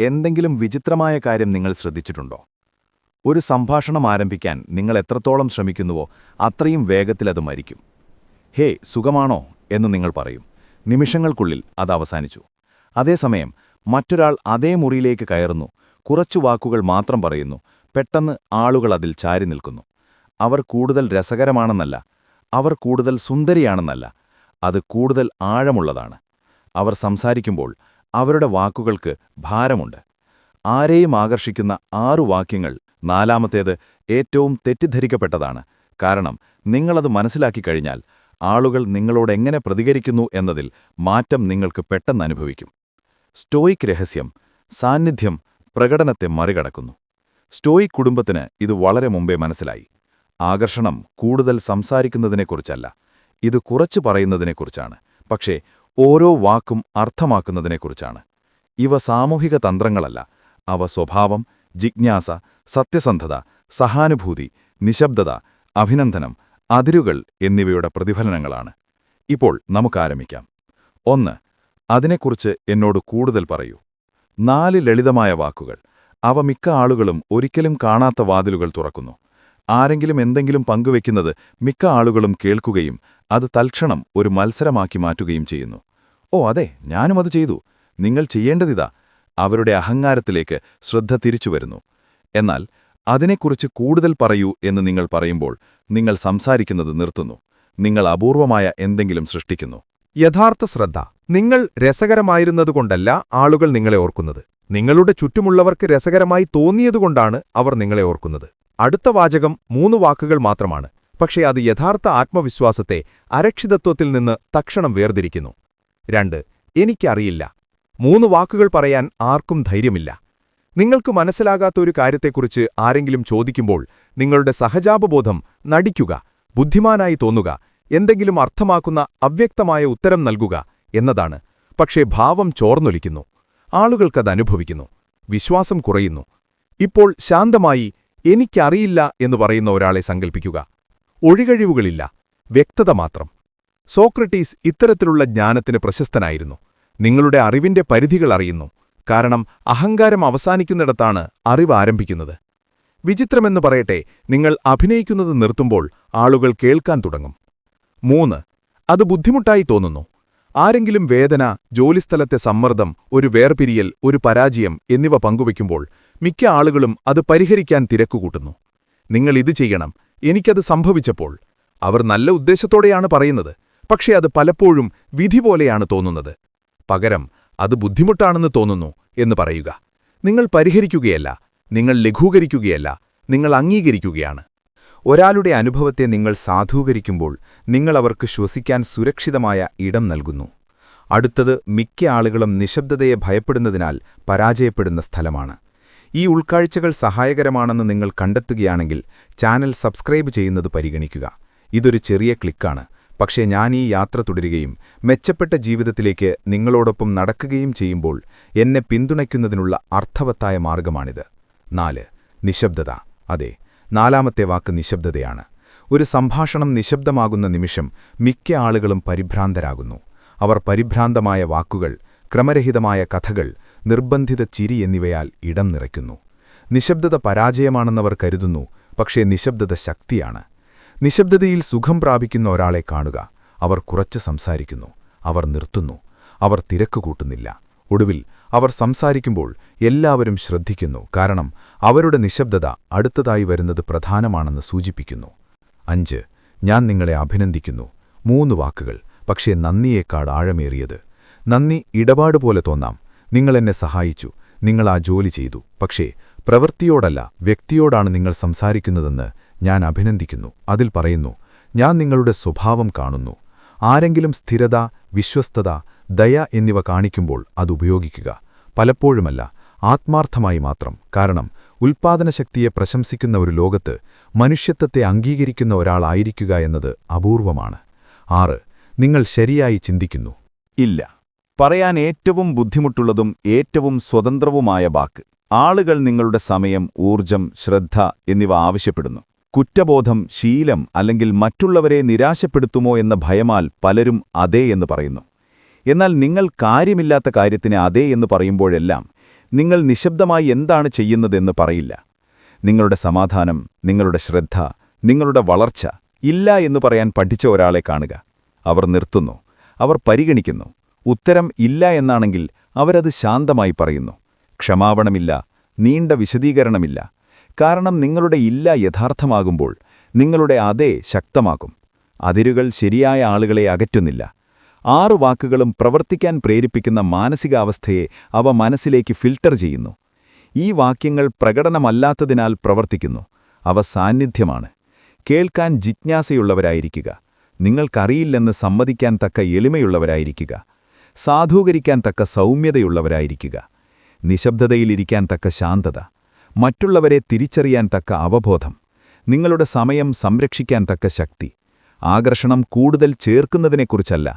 എന്തെങ്കിലും വിചിത്രമായ കാര്യം നിങ്ങൾ ശ്രദ്ധിച്ചിട്ടുണ്ടോ? ഒരു സംഭാഷണം ആരംഭിക്കാൻ നിങ്ങൾ എത്രത്തോളം ശ്രമിക്കുന്നുവോ അത്രയും വേഗത്തിൽ അത് മരിക്കും. ഹേ സുഖമാണോ? എന്ന് നിങ്ങൾ പറയും. നിമിഷങ്ങൾക്കുള്ളിൽ അത് അവസാനിച്ചു. അതേസമയം മറ്റൊരാൾ അതേ മുറിയിലേക്ക് കയറുന്നു. കുറച്ചു വാക്കുകൾ മാത്രം പറയുന്നു. പെട്ടെന്ന് ആളുകൾ അതിൽ ചാരി നിൽക്കുന്നു. അവർ കൂടുതൽ രസകരമാണെന്നല്ല. അവർ കൂടുതൽ സുന്ദരിയാണെന്നല്ല. അത് കൂടുതൽ ആഴമുള്ളതാണ്. അവർ സംസാരിക്കുമ്പോൾ അവരുടെ വാക്കുകൾക്ക് ഭാരമുണ്ട്. ആരെയും ആകർഷിക്കുന്ന ആറു വാക്യങ്ങൾ നാലാമത്തേത് ഏറ്റവും തെറ്റിദ്ധരിക്കപ്പെട്ടതാണ്. കാരണം നിങ്ങളത് മനസ്സിലാക്കി കഴിഞ്ഞാൽ ആളുകൾ നിങ്ങളോട് എങ്ങനെ പ്രതികരിക്കുന്നു എന്നതിൽ മാറ്റം നിങ്ങൾക്ക് പെട്ടെന്ന് അനുഭവിക്കും. സ്റ്റോയിക് രഹസ്യം സാന്നിധ്യം പ്രകടനത്തെ മറികടക്കുന്നു. സ്റ്റോയിക് കുടുംബത്തിന് ഇത് വളരെ മുമ്പേ മനസ്സിലായി. ആകർഷണം കൂടുതൽ സംസാരിക്കുന്നതിനെക്കുറിച്ചല്ല ഇത് കുറച്ചു പറയുന്നതിനെക്കുറിച്ചാണ്. പക്ഷേ ഓരോ വാക്കും അർത്ഥമാക്കുന്നതിനെക്കുറിച്ചാണ്. ഇവ സാമൂഹിക തന്ത്രങ്ങളല്ല. അവ സ്വഭാവം ജിജ്ഞാസ സത്യസന്ധത സഹാനുഭൂതി നിശബ്ദത അഭിനന്ദനം അതിരുകൾ എന്നിവയുടെ പ്രതിഫലനങ്ങളാണ്. ഇപ്പോൾ നമുക്കാരംഭിക്കാം. ഒന്ന് അതിനെക്കുറിച്ച് എന്നോട് കൂടുതൽ പറയൂ. നാല് ലളിതമായ വാക്കുകൾ. അവ മിക്ക ആളുകളും ഒരിക്കലും കാണാത്ത വാതിലുകൾ തുറക്കുന്നു. ആരെങ്കിലും എന്തെങ്കിലും പങ്കുവെക്കുന്നത് മിക്ക ആളുകളും കേൾക്കുകയും അത് തൽക്ഷണം ഒരു മത്സരമാക്കി മാറ്റുകയും ചെയ്യുന്നു. ഓ അതെ ഞാനും അത് ചെയ്തു. നിങ്ങൾ ചെയ്യേണ്ടതിതാ അവരുടെ അഹങ്കാരത്തിലേക്ക് ശ്രദ്ധ തിരിച്ചു വരുന്നു. എന്നാൽ അതിനെക്കുറിച്ച് കൂടുതൽ പറയൂ എന്ന് നിങ്ങൾ പറയുമ്പോൾ നിങ്ങൾ സംസാരിക്കുന്നത് നിർത്തുന്നു. നിങ്ങൾ അപൂർവമായ എന്തെങ്കിലും സൃഷ്ടിക്കുന്നു. യഥാർത്ഥ ശ്രദ്ധ. നിങ്ങൾ രസകരമായിരുന്നതുകൊണ്ടല്ല ആളുകൾ നിങ്ങളെ ഓർക്കുന്നത്. നിങ്ങളുടെ ചുറ്റുമുള്ളവർക്ക് രസകരമായി തോന്നിയതുകൊണ്ടാണ് അവർ നിങ്ങളെ ഓർക്കുന്നത്. അടുത്ത വാചകം മൂന്ന് വാക്കുകൾ മാത്രമാണ്. പക്ഷേ അത് യഥാർത്ഥ ആത്മവിശ്വാസത്തെ അരക്ഷിതത്വത്തിൽ നിന്ന് തക്ഷണം വേർതിരിക്കുന്നു. രണ്ട് എനിക്കറിയില്ല. മൂന്ന് വാക്കുകൾ പറയാൻ ആർക്കും ധൈര്യമില്ല. നിങ്ങൾക്ക് മനസ്സിലാകാത്ത ഒരു കാര്യത്തെക്കുറിച്ച് ആരെങ്കിലും ചോദിക്കുമ്പോൾ നിങ്ങളുടെ സഹജാപബോധം നടിക്കുക ബുദ്ധിമാനായി തോന്നുക എന്തെങ്കിലും അർത്ഥമാക്കുന്ന അവ്യക്തമായ ഉത്തരം നൽകുക എന്നതാണ്. പക്ഷേ ഭാവം ചോർന്നൊലിക്കുന്നു. ആളുകൾക്കത് അനുഭവിക്കുന്നു. വിശ്വാസം കുറയുന്നു. ഇപ്പോൾ ശാന്തമായി എനിക്കറിയില്ല എന്ന് പറയുന്ന ഒരാളെ സങ്കൽപ്പിക്കുക. ഒഴികഴിവുകളില്ല. വ്യക്തത മാത്രം. സോക്രട്ടീസ് ഇത്തരത്തിലുള്ള ജ്ഞാനത്തിന് പ്രശസ്തനായിരുന്നു. നിങ്ങളുടെ അറിവിന്റെ പരിധികൾ അറിയുന്നു. കാരണം അഹങ്കാരം അവസാനിക്കുന്നിടത്താണ് അറിവ് ആരംഭിക്കുന്നത്. വിചിത്രമെന്ന് പറയട്ടെ നിങ്ങൾ അഭിനയിക്കുന്നത് നിർത്തുമ്പോൾ ആളുകൾ കേൾക്കാൻ തുടങ്ങും. മൂന്ന് അത് ബുദ്ധിമുട്ടായി തോന്നുന്നു. ആരെങ്കിലും വേദന ജോലിസ്ഥലത്തെ സമ്മർദ്ദം ഒരു വേർപിരിയൽ ഒരു പരാജയം എന്നിവ പങ്കുവയ്ക്കുമ്പോൾ മിക്ക ആളുകളും അത് പരിഹരിക്കാൻ തിരക്കുകൂട്ടുന്നു. നിങ്ങൾ ഇത് ചെയ്യണം. എനിക്കത് സംഭവിച്ചപ്പോൾ അവർ നല്ല ഉദ്ദേശത്തോടെയാണ് പറയുന്നത് പക്ഷേ അത് പലപ്പോഴും വിധി പോലെയാണ് തോന്നുന്നത്. പകരം അത് ബുദ്ധിമുട്ടാണെന്ന് തോന്നുന്നു എന്ന് പറയുക. നിങ്ങൾ പരിഹരിക്കുകയല്ല നിങ്ങൾ ലഘൂകരിക്കുകയല്ല നിങ്ങൾ അംഗീകരിക്കുകയാണ്. ഒരാളുടെ അനുഭവത്തെ നിങ്ങൾ സാധൂകരിക്കുമ്പോൾ നിങ്ങൾ അവർക്ക് ശ്വസിക്കാൻ സുരക്ഷിതമായ ഇടം നൽകുന്നു. അടുത്തത് മിക്ക ആളുകളും നിശബ്ദതയെ ഭയപ്പെടുന്നതിനാൽ പരാജയപ്പെടുന്ന സ്ഥലമാണ്. ഈ ഉൾക്കാഴ്ചകൾ സഹായകരമാണെന്ന് നിങ്ങൾ കണ്ടെത്തുകയാണെങ്കിൽ ചാനൽ സബ്സ്ക്രൈബ് ചെയ്യുന്നത് പരിഗണിക്കുക. ഇതൊരു ചെറിയ ക്ലിക്കാണ്. പക്ഷേ ഞാൻ ഈ യാത്ര തുടരുകയും മെച്ചപ്പെട്ട ജീവിതത്തിലേക്ക് നിങ്ങളോടൊപ്പം നടക്കുകയും ചെയ്യുമ്പോൾ എന്നെ പിന്തുണയ്ക്കുന്നതിനുള്ള അർത്ഥവത്തായ മാർഗമാണിത്. നാല് നിശബ്ദത. അതെ നാലാമത്തെ വാക്ക് നിശബ്ദതയാണ്. ഒരു സംഭാഷണം നിശബ്ദമാകുന്ന നിമിഷം മിക്ക ആളുകളും പരിഭ്രാന്തരാകുന്നു. അവർ പരിഭ്രാന്തമായ വാക്കുകൾ ക്രമരഹിതമായ കഥകൾ നിർബന്ധിത ചിരി എന്നിവയാൽ ഇടം നിറയ്ക്കുന്നു. നിശബ്ദത പരാജയമാണെന്നവർ കരുതുന്നു പക്ഷേ നിശബ്ദത ശക്തിയാണ്. നിശബ്ദതയിൽ സുഖം പ്രാപിക്കുന്ന ഒരാളെ കാണുക അവർ കുറച്ച് സംസാരിക്കുന്നു അവർ നിർത്തുന്നു അവർ തിരക്ക് കൂട്ടുന്നില്ല. ഒടുവിൽ അവർ സംസാരിക്കുമ്പോൾ എല്ലാവരും ശ്രദ്ധിക്കുന്നു കാരണം അവരുടെ നിശബ്ദത അടുത്തതായി വരുന്നത് പ്രധാനമാണെന്ന് സൂചിപ്പിക്കുന്നു. അഞ്ച് ഞാൻ നിങ്ങളെ അഭിനന്ദിക്കുന്നു. മൂന്ന് വാക്കുകൾ പക്ഷേ നന്ദിയേക്കാൾ ആഴമേറിയത്. നന്ദി ഇടപാടുപോലെ തോന്നാം. നിങ്ങളെന്നെ സഹായിച്ചു നിങ്ങൾ ആ ജോലി ചെയ്തു. പക്ഷേ പ്രവൃത്തിയോടല്ല വ്യക്തിയോടാണ് നിങ്ങൾ സംസാരിക്കുന്നതെന്ന് ഞാൻ അഭിനന്ദിക്കുന്നു. അതിൽ പറയുന്നു ഞാൻ നിങ്ങളുടെ സ്വഭാവം കാണുന്നു. ആരെങ്കിലും സ്ഥിരത വിശ്വസ്തത ദയ എന്നിവ കാണിക്കുമ്പോൾ അത് അതുപയോഗിക്കുക പലപ്പോഴുമല്ല ആത്മാർത്ഥമായി മാത്രം. കാരണം ഉൽപ്പാദനശക്തിയെ പ്രശംസിക്കുന്ന ഒരു ലോകത്ത് മനുഷ്യത്വത്തെ അംഗീകരിക്കുന്ന ഒരാളായിരിക്കുക എന്നത് അപൂർവമാണ്. ആറ് നിങ്ങൾ ശരിയായി ചിന്തിക്കുന്നു. ഇല്ല. പറയാൻ ഏറ്റവും ബുദ്ധിമുട്ടുള്ളതും ഏറ്റവും സ്വതന്ത്രവുമായ വാക്ക്. ആളുകൾ നിങ്ങളുടെ സമയം ഊർജം ശ്രദ്ധ എന്നിവ ആവശ്യപ്പെടുന്നു. കുറ്റബോധം ശീലം അല്ലെങ്കിൽ മറ്റുള്ളവരെ നിരാശപ്പെടുത്തുമോ എന്ന ഭയമാൽ പലരും അതേ എന്ന് പറയുന്നു. എന്നാൽ നിങ്ങൾ കാര്യമില്ലാത്ത കാര്യത്തിന് അതേ എന്ന് പറയുമ്പോഴെല്ലാം നിങ്ങൾ നിശബ്ദമായി എന്താണ് ചെയ്യുന്നതെന്ന് പറയില്ല. നിങ്ങളുടെ സമാധാനം നിങ്ങളുടെ ശ്രദ്ധ നിങ്ങളുടെ വളർച്ച ഇല്ല എന്ന് പറയാൻ പഠിച്ച ഒരാളെ കാണുക. അവർ നിർത്തുന്നു. അവർ പരിഗണിക്കുന്നു. ഉത്തരം ഇല്ല എന്നാണെങ്കിൽ അവരത് ശാന്തമായി പറയുന്നു. ക്ഷമാപണമില്ല നീണ്ട വിശദീകരണമില്ല. കാരണം നിങ്ങളുടെ ഇല്ല യഥാർത്ഥമാകുമ്പോൾ നിങ്ങളുടെ അതേ ശക്തമാകും. അതിരുകൾ ശരിയായ ആളുകളെ അകറ്റുന്നില്ല. ആറു വാക്കുകളും പ്രവർത്തിക്കാൻ പ്രേരിപ്പിക്കുന്ന മാനസികാവസ്ഥയെ അവ മനസ്സിലേക്ക് ഫിൽട്ടർ ചെയ്യുന്നു. ഈ വാക്യങ്ങൾ പ്രകടനമല്ലാത്തതിനാൽ പ്രവർത്തിക്കുന്നു. അവ സാന്നിധ്യമാണ്. കേൾക്കാൻ ജിജ്ഞാസയുള്ളവരായിരിക്കുക. നിങ്ങൾക്കറിയില്ലെന്ന് സമ്മതിക്കാൻ തക്ക എളിമയുള്ളവരായിരിക്കുക. സാധൂകരിക്കാൻ തക്ക സൗമ്യതയുള്ളവരായിരിക്കുക. നിശബ്ദതയിലിരിക്കാൻ തക്ക ശാന്തത. മറ്റുള്ളവരെ തിരിച്ചറിയാൻ തക്ക അവബോധം. നിങ്ങളുടെ സമയം സംരക്ഷിക്കാൻ തക്ക ശക്തി. ആകർഷണം കൂടുതൽ ചേർക്കുന്നതിനെക്കുറിച്ചല്ല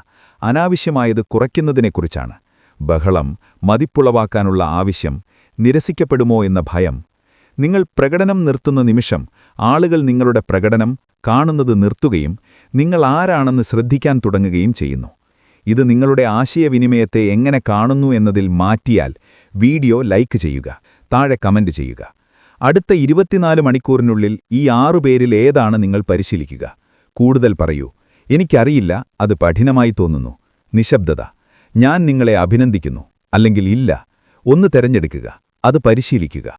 അനാവശ്യമായത് കുറയ്ക്കുന്നതിനെക്കുറിച്ചാണ്. ബഹളം മതിപ്പുളവാക്കാനുള്ള ആവശ്യം നിരസിക്കപ്പെടുമോ എന്ന ഭയം. നിങ്ങൾ പ്രകടനം നിർത്തുന്ന നിമിഷം ആളുകൾ നിങ്ങളുടെ പ്രകടനം കാണുന്നത് നിർത്തുകയും നിങ്ങൾ ആരാണെന്ന് ശ്രദ്ധിക്കാൻ തുടങ്ങുകയും ചെയ്യുന്നു. ഇത് നിങ്ങളുടെ ആശയവിനിമയത്തെ എങ്ങനെ കാണുന്നു എന്നതിൽ മാറ്റിയാൽ വീഡിയോ ലൈക്ക് ചെയ്യുക താഴെ കമന്റ് ചെയ്യുക. അടുത്ത ഇരുപത്തിനാല് മണിക്കൂറിനുള്ളിൽ ഈ ആറുപേരിൽ ഏതാണ് നിങ്ങൾ പരിശീലിക്കുക? കൂടുതൽ പറയൂ. എനിക്കറിയില്ല അത് പഠിനമായി തോന്നുന്നു. നിശബ്ദത. ഞാൻ നിങ്ങളെ അഭിനന്ദിക്കുന്നു. അല്ലെങ്കിൽ ഇല്ല. ഒന്ന് തെരഞ്ഞെടുക്കുക. അത് പരിശീലിക്കുക.